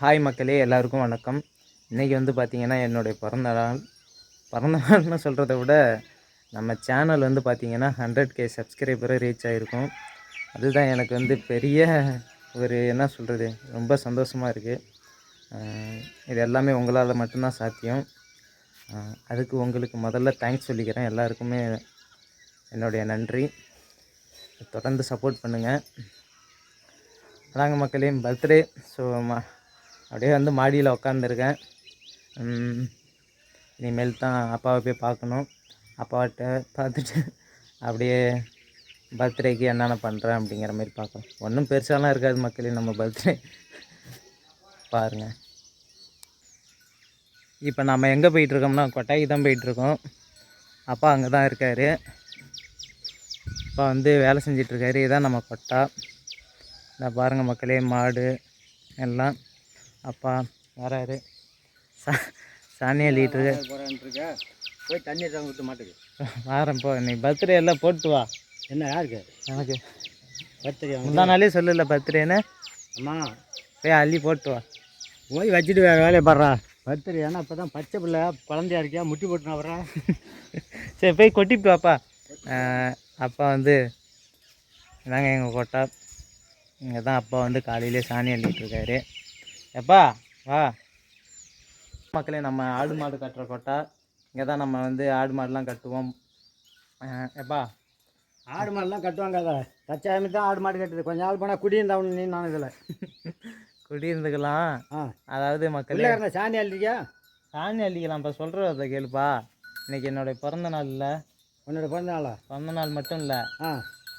Hi மக்களே எல்லாருக்கும் வணக்கம். இன்றைக்கி வந்து பார்த்திங்கன்னா என்னுடைய பிறந்த நாள் பிறந்த நாள்னு சொல்கிறத விட நம்ம சேனல் வந்து பார்த்திங்கன்னா ஹண்ட்ரட் கே சப்ஸ்கிரைபரை ரீச் ஆகிருக்கும் அதுதான் எனக்கு வந்து பெரிய ஒரு என்ன சொல்கிறது ரொம்ப சந்தோஷமாக இருக்குது இது எல்லாமே உங்களால் மட்டும்தான் சாத்தியம். அதுக்கு உங்களுக்கு முதல்ல தேங்க்ஸ் சொல்லிக்கிறேன். எல்லாருக்குமே என்னுடைய நன்றி. தொடர்ந்து சப்போர்ட் பண்ணுங்கள் அதாங்க மக்களே பர்த்டே ஸோ அப்படியே வந்து மாடியில் உக்காந்துருக்கேன். இனிமேல் தான் அப்பாவை போய் பார்க்கணும். அப்பாட்ட பார்த்துட்டு அப்படியே பர்த்டேக்கு என்னென்ன பண்ணுறேன் அப்படிங்கிற மாதிரி பார்க்கலாம் ஒன்றும் பெருசாலாம் இருக்காது மக்களே நம்ம பர்த்டே. பாருங்கள் இப்போ நம்ம எங்கே போயிட்டுருக்கோம்னா கொட்டாய்க்கு தான் போயிட்டுருக்கோம். அப்பா அங்கே தான் இருக்கார். அப்பா வந்து வேலை செஞ்சிட்ருக்காரு இதுதான் நம்ம கொட்டா. இந்த பாருங்கள் மக்களே மாடு எல்லாம். அப்பா வராரு. சா சாணி அள்ளிட்டு போகிறான்ட்ருக்க போய் தண்ணி தான் ஊற்ற மாட்டுக்கு. வாரேன் போ நீ பர்த்டே எல்லாம் போட்டு வா. என்ன யாருக்கு? எனக்கு. பத்திரிக்கை முந்தா நாளே சொல்லல பர்த்டேன்னு அம்மா. போய் அள்ளி போட்டு வா. போய் வச்சுட்டு வேறு வேலையை பாடுறா. பத்திரி ஏன்னா இப்போ தான் பச்சை பிள்ளை குழந்தையா இருக்கியா? முட்டி போட்டுனா வர்றா. சரி போய் கொட்டிட்டு வாப்பா. அப்பா வந்து இதாங்க எங்கள் கொட்டா. இங்கே தான் அப்பா வந்து காலையிலே சாணி அள்ளிட்டு இருக்காரு எப்பா வா. மக்களே நம்ம ஆடு மாடு கட்டுற கொட்டா. இங்கே தான் நம்ம வந்து ஆடு மாடுலாம் கட்டுவோம். எப்பா? ஆடு மாடுலாம் கட்டுவாங்க அதை. தச்சாயமே தான் ஆடு மாடு கட்டுது. கொஞ்ச நாள் போனால் குடியிருந்தவன் நீ நான் இதில். குடியிருந்துக்கலாம். ஆ. அதாவது மக்களே சாணி அள்ளிருக்கியா சாணி அள்ளிக்கலாம். இப்போ சொல்கிறத கேளுப்பா. இன்னைக்கு என்னுடைய பிறந்த நாளில் உன்னோட பிறந்த நாளா? பிறந்த நாள் மட்டும் இல்லை. ஆ.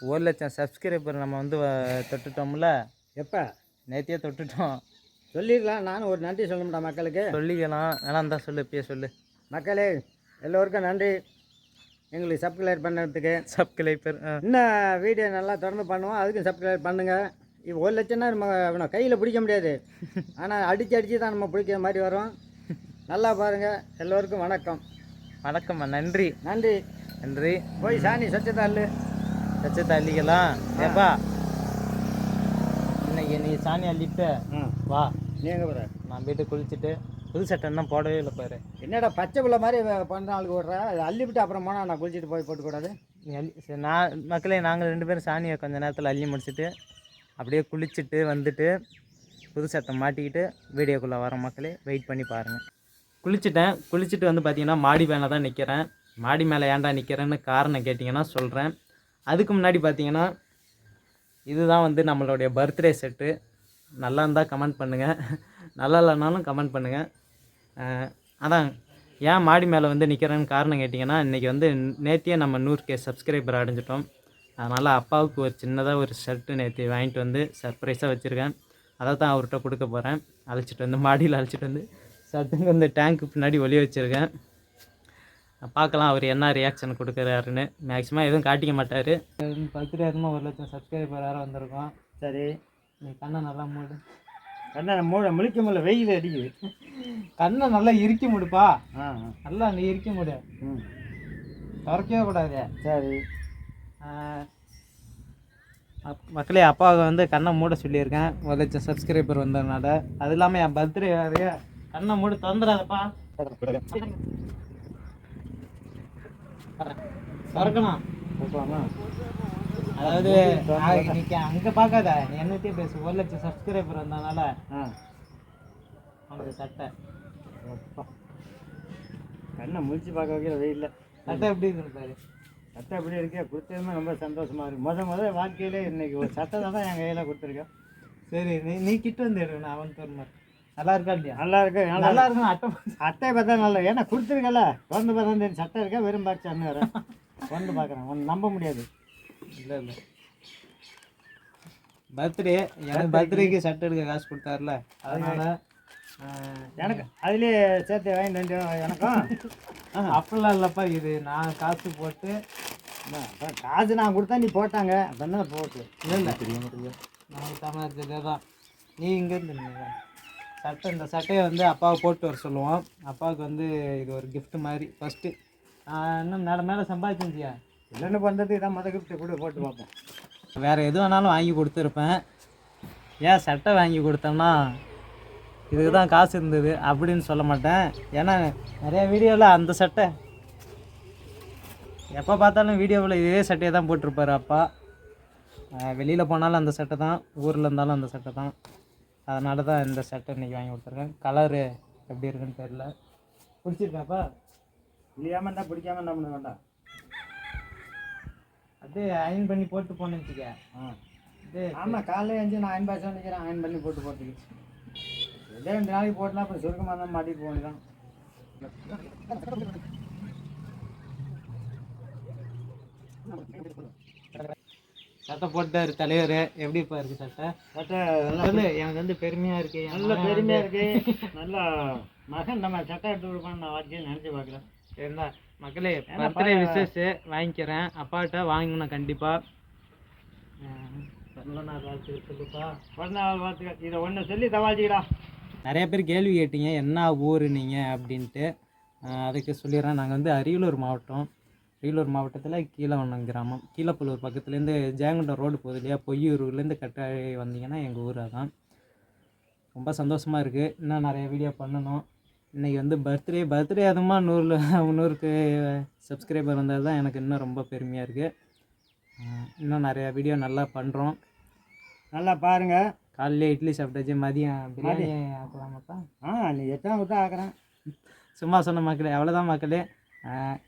ஒரு லட்சம் சப்ஸ்கிரைபர் நம்ம வந்து தொட்டுட்டோம்ல. எப்போ? நேத்தியே தொட்டுட்டோம். சொல்லிடலாம் நானும் ஒரு நன்றி சொல்லணும்டா மக்களுக்கு. சொல்லிக்கலாம். வேணாம் இருந்தா சொல்லு இப்பயே சொல்லு. மக்களே எல்லோருக்கும் நன்றி. எங்களுக்கு சப்ஸ்கிரைப் பண்ணதுக்கு. சப்ஸ்கிரைபர் இன்னும் வீடியோ நல்லா தொடர்ந்து பண்ணுவோம். அதுக்கும் சப்ஸ்கிரைப் பண்ணுங்கள் இப்போ ஒரு லட்சம்னா நம்ம கையில் பிடிக்க முடியாது. ஆனால் அடித்து அடித்து தான் நம்ம பிடிக்கிற மாதிரி வரும். நல்லா பாருங்கள் எல்லோருக்கும் வணக்கம். வணக்கம் நன்றி. நன்றி. நன்றி. போய் சாணி சொச்சதா அல்லு சச்சத்தை அள்ளிக்கலாம். ஏப்பா இன்னைக்கு நீ சாணி அள்ளிட்டு. ஆ வா நீங்கள் பாரு நான் போயிட்டு குளிச்சுட்டு புது சட்டை இன்னும் போடவே இல்லை பாரு. என்னடா பச்சை பிள்ளை மாதிரி பண்ணுற ஆளுக்கு விட்ற அது அள்ளிவிட்டு அப்புறம் போனால் நான் குளிச்சுட்டு போய் போட்டுக்கூடாது? நீ அள்ளி சரி நான் மக்களே நாங்கள் ரெண்டு பேரும் சாணியை கொஞ்ச நேரத்தில் அள்ளி முடிச்சுட்டு அப்படியே குளிச்சுட்டு வந்துட்டு புது சட்டை மாட்டிக்கிட்டு வீடியோக்குள்ளே வர மக்களே. வெயிட் பண்ணி பாருங்கள் குளிச்சுட்டேன். குளிச்சுட்டு வந்து பார்த்தீங்கன்னா மாடி மேலே தான் நிற்கிறேன் மாடி மேலே ஏன்டா நிற்கிறேன்னு காரணம் கேட்டிங்கன்னா சொல்கிறேன் அதுக்கு முன்னாடி பார்த்தீங்கன்னா இதுதான் வந்து நம்மளுடைய பர்த்டே செட்டு நல்லா இருந்தால் கமெண்ட் பண்ணுங்கள் நல்லா இல்லைனாலும் கமெண்ட் பண்ணுங்கள் அதான் ஏன் மாடி மேலே வந்து நிற்கிறேன்னு காரணம் கேட்டிங்கன்னா இன்றைக்கி வந்து நேத்தியே நம்ம நூறு கே சப்ஸ்கிரைபர் அடைஞ்சிட்டோம். அதனால் அப்பாவுக்கு ஒரு சின்னதாக ஒரு ஷர்ட்டு நேற்று வாங்கிட்டு வந்து சர்ப்ரைஸாக வச்சுருக்கேன். அதை தான் அவர்கிட்ட கொடுக்க போகிறேன் அழைச்சிட்டு வந்து மாடியில் அழைச்சிட்டு வந்து ஷர்ட்டுங்க வந்து டேங்க்கு பின்னாடி ஒளிய வச்சுருக்கேன். பார்க்கலாம் அவர் என்ன ரியாக்ஷன் கொடுக்குறாருன்னு. மேக்ஸிமம் எதுவும் காட்டிக்க மாட்டார். பர்த்டே இருந்தால் ஒரு லட்சம் சப்ஸ்கிரைபர் வேறு வந்திருக்கோம். சரி. கண்ணை நல்லா மூடு. கண்ணா மூட முழிக்க முடியல வெயில் அடிக்குது. கண்ணை நல்லா இறுக்கி முடுப்பா. நல்லா நீ இறுக்கி முடு. திறக்கவே கூடாது. சரி. மக்களே அப்பாவை வந்து கண்ணை மூட சொல்லியிருக்கேன். ஒரு லட்சம் சப்ஸ்கிரைபர் வந்ததுனால. அது இல்லாமல் என் பர்த்டே வேறு கண்ணை மூட திறந்துடாதப்பா திறக்கணும் அதாவது இன்னைக்கு அங்கே பார்க்காத. நீ என்னத்தையும் பேசு. ஒரு லட்சம் சப்ஸ்கிரைபர் வந்ததுனால ஆ. உனக்கு சட்டை. கண்ணை முழிச்சு பார்க்க வைக்கிற வெயில்ல சட்டை எப்படி இருக்கு பாரு சட்டை எப்படி இருக்கே? கொடுத்ததுமே ரொம்ப சந்தோஷமா இருக்கு. முத முத வாழ்க்கையிலே இன்னைக்கு ஒரு சட்டை தான் என் கையில் கொடுத்துருக்கேன். சரி நீ நீ கிட்ட வந்து எடு. நான் அவன் தரணும் நல்லா இருக்கா இல்லையா? நல்லா இருக்கு. நல்லா இருக்கும் அட்டை அட்டை பார்த்தா நல்லா ஏன்னா கொடுத்துருக்கல திறந்து பார்த்தா சட்டை இருக்கா? வெறும் பாக்ஸ் அண்ணன் வரேன் வந்து பார்க்குறேன். ஒன்று நம்ப முடியாது. இல்லை இல்லை. பர்த்டே எனக்கு பர்த்டேக்கு சட்டை எடுக்க காசு கொடுத்தாருல அதனால எனக்கு அதுலேயே சேர்த்து வாங்கிட்டு வந்து எனக்கும். அப்படிலாம் இல்லைப்பா இது நான் காசு போட்டு காசு நான் கொடுத்தா நீ போட்டாங்க அதான் போட்டு. இல்லை இல்லை. நான் தமிழகத்திலே தான் நீ இங்கேருந்து. சட்டை இந்த சட்டையை வந்து அப்பாவை போட்டு வர சொல்லுவோம். அப்பாவுக்கு வந்து இது ஒரு gift மாதிரி. ஃபஸ்ட்டு இன்னும் மேலே மேலே சம்பாதிச்சிருந்தியா இல்லைன்னு பண்ணுறதுக்கு இதான் மொதல் கிஃப்ட்டு கூட போட்டு பார்ப்போம். வேறு எது வேணாலும் வாங்கி கொடுத்துருப்பேன். ஏன் சட்டை வாங்கி கொடுத்தோம்னா இதுக்கு தான் காசு இருந்தது அப்படின்னு சொல்ல மாட்டேன். ஏன்னா நிறையா வீடியோவில் அந்த சட்டை. எப்போ பார்த்தாலும் வீடியோவில் இதே சட்டையை தான் போட்டிருப்பாரு அப்பா. வெளியில் போனாலும் அந்த சட்டை தான் ஊரில் இருந்தாலும் அந்த சட்டை தான். அதனால தான் இந்த சட்டை இன்றைக்கி வாங்கி கொடுத்துருக்கேன். கலரு எப்படி இருக்குன்னு தெரில பிடிச்சிருக்காப்பா? இல்லையாம பிடிக்காம என்ன பண்ண வேண்டாம். அப்படியே அயன் பண்ணி போட்டு போனேன்னு வச்சுக்க ஆமாம் காலையில் எழுந்து நான் அயன் பாஸ் நினைக்கிறேன் அயன் பண்ணி போட்டு போட்டுக்கு இதே ரெண்டு நாளைக்கு போட்டுனா அப்புறம் சுருக்கமாக இருந்தால் மாட்டிட்டு வேண்டியதான் சட்டை போட்டார் தலைவர் எப்படி இப்போ இருக்கு சட்டை? சட்டை சொல்லு எனக்கு வந்து பெருமையாக இருக்கு நல்ல பெருமையாக இருக்கு. நல்லா மகன் நம்ம சட்டை எடுத்து கொடுப்பான்னு நான் வாழ்க்கையில் நினச்சி பார்க்கல இருந்தா மக்களே பர்த்டே விசேஷ் வாங்கிக்கிறேன். அப்பாட்ட வாங்கணும் கண்டிப்பாக நான் வாழ்த்து சொல்லுப்பா. பிறந்தநாள் வாழ்த்துக்கள். இதை ஒன்று சொல்லி தவாச்சிக்கடா நிறைய பேர் கேள்வி கேட்டீங்க என்ன ஊர் நீங்கள் அப்படின்ட்டு. அதுக்கு சொல்லிடுறேன். நாங்கள் வந்து அரியலூர் மாவட்டம். அரியலூர் மாவட்டத்தில் கீழவண்ணம் கிராமம். கீழப்பள்ளூர் பக்கத்துலேருந்து ஜெயங்கொண்டம் ரோடு போகுது இல்லையா? பொய்யூர்லேருந்து கட்டாயி வந்தீங்கன்னா எங்கள் ஊர் அதான். ரொம்ப சந்தோஷமாக இருக்குது இன்னும் நிறைய வீடியோ பண்ணணும். இன்றைக்கி வந்து பர்த்டே பர்த்டே அதுமா நூறு நூறுக்கு சப்ஸ்கிரைபர் வந்தது தான் எனக்கு இன்னும் ரொம்ப பெருமையாக இருக்குது இன்னும் நிறைய வீடியோ நல்லா பண்ணுறோம் நல்லா பாருங்க. காலையில இட்லி சாப்பிட்டாச்சு மதியம் பிரியாணி. ஆக்கலாமாப்பா? ஆ நீ எத்தனை கொடுத்தா ஆக்குறேன்? சும்மா சொன்ன மக்களே அவ்வளோதான் மக்களே.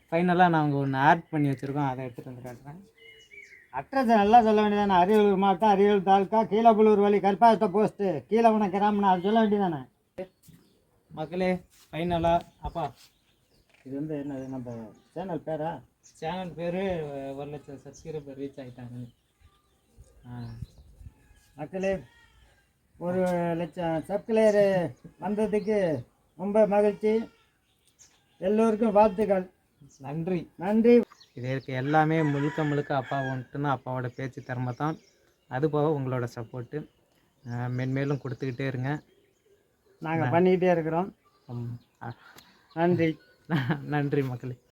ஃபைனலாக நாங்கள் ஒன்று ஆட் பண்ணி வச்சுருக்கோம். அதை எடுத்துகிட்டு வந்து காட்டுறேன். அட்ரஸ் நல்லா சொல்ல வேண்டியதானே அரியலூர் மாவட்டம் அரியலூர் தாலுக்கா கீழப்புலூர் வழி கற்பாத்த போஸ்ட்டு கீழவன கிராமம் அது சொல்ல வேண்டியதானே மக்களே ஃபைனலாக அப்பா. இது வந்து என்னது நம்ம சேனல் பேரா? சேனல் பேர் ஒரு லட்சம் சப்ஸ்கிரைபர் ரீச் ஆகிட்டாங்க மக்களே ஒரு லட்சம் சப்ஸ்கிரைபர் வந்ததுக்கு ரொம்ப மகிழ்ச்சி. எல்லோருக்கும் வாழ்த்துக்கள். நன்றி. நன்றி. இது இருக்க எல்லாமே முழுக்க முழுக்க அப்பா வந்துட்டுனா அப்பாவோட பேச்சு திறமை தான். அது போக உங்களோட சப்போர்ட்டு மென்மேலும் கொடுத்துக்கிட்டே இருங்க. நாங்கள் பண்ணிக்கிட்டே இருக்கிறோம். நன்றி. நன்றி மக்களே.